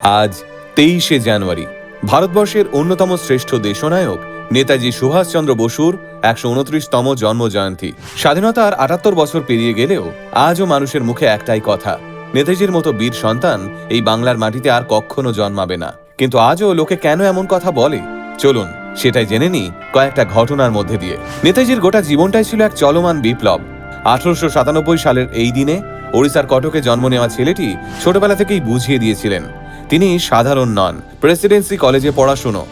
আজ তেইশে জানুয়ারি, ভারতবর্ষের অন্যতম শ্রেষ্ঠ দেশনায়ক নেতাজি সুভাষচন্দ্র বসুর একশো উনত্রিশতম জন্ম জয়ন্তী স্বাধীনতার আটাত্তর বছর পেরিয়ে গেলেও আজও মানুষের মুখে একটাই কথা, নেতাজির মতো বীর সন্তান এই বাংলার মাটিতে আর কখনো জন্মাবে না। কিন্তু আজও লোকে কেন এমন কথা বলে? চলুন, সেটাই জেনে নি কয়েকটা ঘটনার মধ্যে দিয়ে। নেতাজির গোটা জীবনটাই ছিল এক চলমান বিপ্লব। আঠারোশো সাতানব্বই সালের এই দিনে ওড়িশার কটকে জন্ম নেওয়া ছেলেটি ছোটবেলা থেকেই বুঝিয়ে দিয়েছিলেন তিনি সাধারণ নন। প্রেসিডেন্সি কলেজে পড়াশুনো।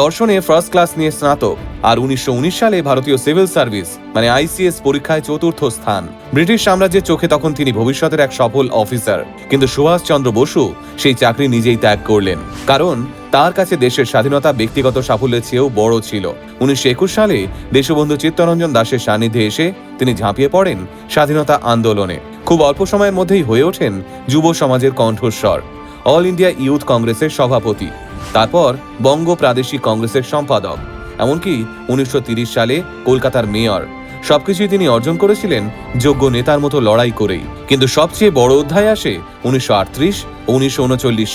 দর্শনে ফার্স্ট ক্লাস নিয়ে স্নাতক, আর উনিশশো উনিশ সালে ভারতীয় সিভিল সার্ভিস মানে আইসিএস পরীক্ষায় চতুর্থ স্থান। ব্রিটিশ সাম্রাজ্যের চোখে তখন তিনি ভবিষ্যতের এক সফল অফিসার কিন্তু সুভাষচন্দ্র বসু সেই চাকরি নিজেই ত্যাগ করলেন। কারণ তার কাছে দেশের স্বাধীনতা, ব্যক্তিগত সাফল্যের চেয়েও বড় ছিল। উনিশশো একুশ সালে দেশবন্ধু চিত্তরঞ্জন দাসের সান্নিধ্যে এসে তিনি ঝাঁপিয়ে পড়েন স্বাধীনতা আন্দোলনে। খুব অল্প সময়ের মধ্যেই হয়ে ওঠেন যুব সমাজের কণ্ঠস্বর। অল ইন্ডিয়া ইউথ কংগ্রেসের সভাপতি। তারপর বঙ্গ প্রাদেশিক কংগ্রেসের সম্পাদক। এমনকি উনিশশো সালে কলকাতার মেয়র। সবকিছুই তিনি অর্জন করেছিলেন যোগ্য নেতার মতো লড়াই করেই। কিন্তু সবচেয়ে বড় অধ্যায় আসে উনিশশো ও উনিশশো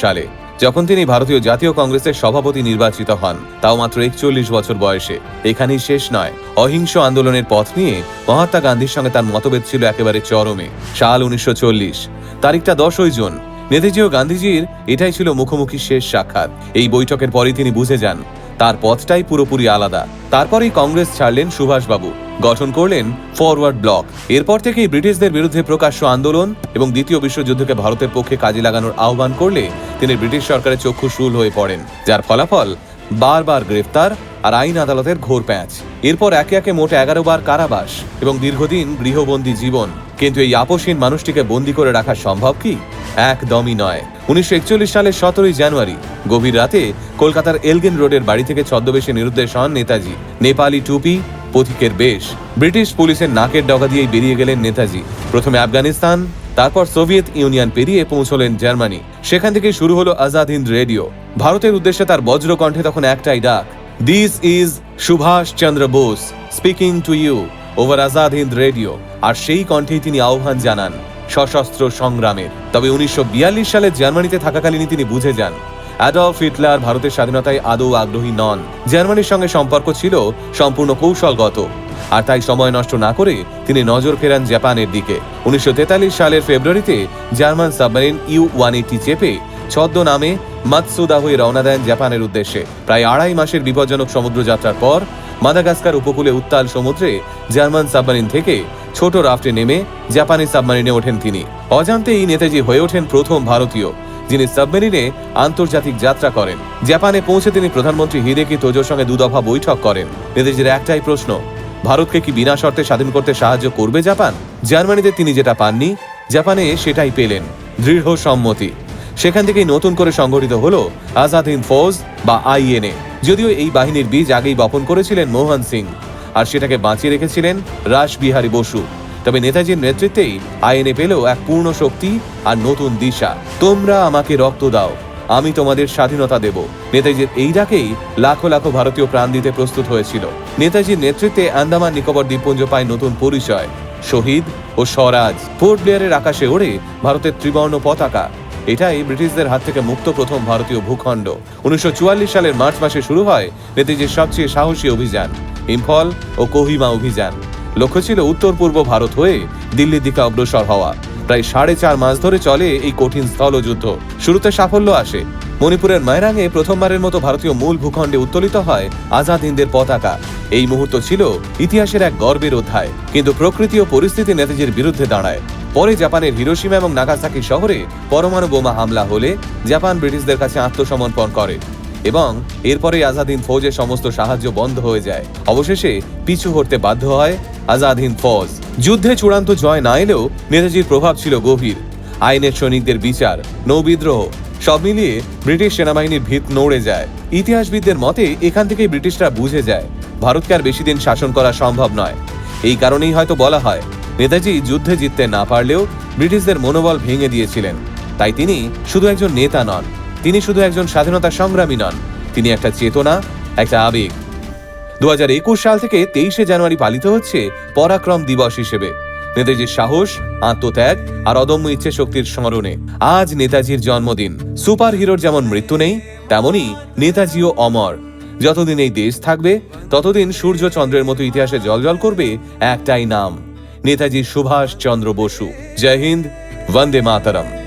সালে, যখন তিনি ভারতীয় জাতীয় কংগ্রেসের সভাপতি নির্বাচিত হন, তাও মাত্র একচল্লিশ বছর বয়সে। এখানেই শেষ নয়, অহিংস আন্দোলনের পথ নিয়ে মহাত্মা গান্ধীর সঙ্গে তার মতভেদ ছিল একেবারে চরমে। সাল উনিশশো চল্লিশ, তারিখটা দশই জুন নেতাজি ও গান্ধীজির এটাই ছিল মুখোমুখি শেষ সাক্ষাৎ। এই বৈঠকের পরই তিনি বুঝে যান, তার পথটাই পুরোপুরি আলাদা। তারপরেই কংগ্রেস ছাড়লেন সুভাষবাবু, গঠন করলেন ফরওয়ার্ড ব্লক। এরপর থেকেই ব্রিটিশদের বিরুদ্ধে প্রকাশ্য আন্দোলন এবং দ্বিতীয় বিশ্বযুদ্ধকে ভারতের পক্ষে কাজে লাগানোর আহ্বান করলে তিনি ব্রিটিশ সরকারের চক্ষু শুল হয়ে পড়েন, যার ফলাফল বারবার গ্রেফতার আর আইন আদালতের ঘোর প্যাঁচ। এরপর একে একে মোট এগারো বার কারাবাস এবং দীর্ঘদিন গৃহবন্দী জীবন কিন্তু এই আপসহীন মানুষটিকে বন্দী করে রাখা সম্ভব কি? একদমই নয়। উনিশশো সালের সতেরোই জানুয়ারি, গভীর রাতে কলকাতার এলগেন রোডের বাড়ি থেকে ছদ্মবেশে নিরুদ্দেশ হন নেতাজি। নেপালি টুপি, পথিকের বেশ। ব্রিটিশ পুলিশের নাকের ডগা দিয়েই বেরিয়ে গেলেন নেতাজি। প্রথমে আফগানিস্তান, তারপর সোভিয়েত ইউনিয়ন পেরিয়ে পৌঁছলেন জার্মানি। সেখান থেকে শুরু হলো আজাদ হিন্দ রেডিও। ভারতের উদ্দেশ্যে তার বজ্র কণ্ঠে তখন একটাই ডাক this is Subhash Chandra Bose speaking to you over Azad Hind radio, আর সেই কণ্ঠেই তিনি আহ্বান জানান, সশস্ত্র সংগ্রামের। তবে উনিশশো বিয়াল্লিশ সালে জার্মানিতে থাকাকালীনই তিনি বুঝে যান, অ্যাডলফ হিটলার ভারতের স্বাধীনতায় আদৌ আগ্রহী নন। জার্মানির সঙ্গে সম্পর্ক ছিল সম্পূর্ণ কৌশলগত, আর তাই সময় নষ্ট না করে তিনি নজর ফেরান জাপানের দিকে। উনিশশো তেতাল্লিশ সালের ফেব্রুয়ারিতে German submarine U one eighty চেপে ছদ্ম নামে হয়ে রওনা দেন জাপানের উদ্দেশ্যে। প্রায় আড়াই মাসের বিপজ্জনক সমুদ্রযাত্রার পর মাদাগাস্কার উপকূলে উত্তাল সমুদ্রে জার্মান সাবমারিন থেকে ছোট রাফটে নেমে জাপানি সাবমারিনে ওঠেন তিনি। অজান্তেই নেতাজি হয়ে ওঠেন প্রথম ভারতীয়, যিনি সাবমেরিনে আন্তর্জাতিক যাত্রা করেন। জাপানে পৌঁছে তিনি প্রধানমন্ত্রী হিদেকি তোজোর সঙ্গে দুদফা বৈঠক করেন। নেতাজির একটাই প্রশ্ন, ভারতকে কি বিনা শর্তে স্বাধীন করতে সাহায্য করবে জাপান? জার্মানিতে তিনি যেটা পাননি, জাপানে সেটাই পেলেন। দৃঢ় সম্মতি সেখান থেকেই নতুন করে সংগঠিত হলো আজাদ হিন্দ ফৌজ বা আইএনএ। যদিও এই বাহিনীর বীজ আগেই বপন করেছিলেন মোহন সিং, আর সেটাকে বাঁচিয়ে রেখেছিলেন রাসবিহারী বসু। তবে নেতাজির নেতৃত্বেই আইএনএ পেল এক পূর্ণ শক্তি আর নতুন দিশা। তোমরা আমাকে রক্ত দাও, আমি তোমাদের স্বাধীনতা দেব। নেতাজির এই ডাকেই লাখো লাখো ভারতীয় প্রাণ দিতে প্রস্তুত হয়েছিল। নেতাজির নেতৃত্বে আন্দামান নিকোবর দ্বীপপুঞ্জ পায় নতুন পরিচয়, শহীদ ও স্বরাজ। পোর্ট ব্লেয়ারের আকাশে ওড়ে ভারতের ত্রিবর্ণ পতাকা। এটাই ব্রিটিশদের হাত থেকে মুক্ত প্রথম ভারতীয় ভূখণ্ড। উনিশশো চুয়াল্লিশ সালের মার্চ মাসে শুরু হয় নেতাজির সবচেয়ে সাহসী অভিযান, ইম্ফল ও কোহিমা অভিযান। লক্ষ্য ছিল উত্তর পূর্ব ভারত হয়ে দিল্লির দিকে অগ্রসর হওয়া। প্রায় সাড়ে চার মাস ধরে চলে এই কঠিন স্থলযুদ্ধ শুরুতে সাফল্য আসে। মণিপুরের মায়রাঙে প্রথমবারের মতো ভারতীয় মূল ভূখণ্ডে উত্তোলিত হয় আজাদ হিন্দের পতাকা। এই মুহূর্ত ছিল ইতিহাসের এক গর্বের অধ্যায়। কিন্তু প্রকৃতি ও পরিস্থিতি নেতাজির বিরুদ্ধে দাঁড়ায়। পরে জাপানের হিরোসীমা এবং নাগাসাকি শহরে পরমাণু বোমা হামলা হলে জাপান ব্রিটিশদের কাছে আত্মসমর্পণ করে এবং এরপরে আজাদিন ফৌজের সমস্ত সাহায্য বন্ধ হয়ে যায়। অবশেষে পিছু হটতে বাধ্য হয় আজাদিন ফৌজ। যুদ্ধে চূড়ান্ত জয় না এলেও নেতাজির প্রভাব ছিল গভীর। আইনের সৈনিকদের বিচার, নৌবিদ্রোহ, সব মিলিয়ে ব্রিটিশ সেনাবাহিনীর ভিত নড়ে যায়। ইতিহাসবিদদের মতে, এখান থেকেই ব্রিটিশরা বুঝে যায়, ভারতকে আর বেশি দিন শাসন করা সম্ভব নয়। এই কারণেই হয়তো বলা হয় নেতাজি যুদ্ধে জিততে না পারলেও ব্রিটিশদের মনোবল ভেঙে দিয়েছিলেন। তাই তিনি শুধু একজন নেতা নন, তিনি শুধু একজন স্বাধীনতা সংগ্রামী নন, তিনি একটা চেতনা, একটা আবেগ। দু হাজার একুশ সাল থেকে তেইশে জানুয়ারি পালিত হচ্ছে পরাক্রম দিবস হিসেবে। নেতাজির সাহস, আত্মত্যাগ আর অদম্য ইচ্ছে শক্তির স্মরণে আজ নেতাজির জন্মদিন। সুপার হিরোর যেমন মৃত্যু নেই তেমনই নেতাজিও অমর। যতদিন এই দেশ থাকবে, ততদিন সূর্য চন্দ্রের মতো ইতিহাসে জলজল করবে একটাই নাম। নেতাজি সুভাষ চন্দ্র বসু। জয় হিন্দ বন্দে মাতারম।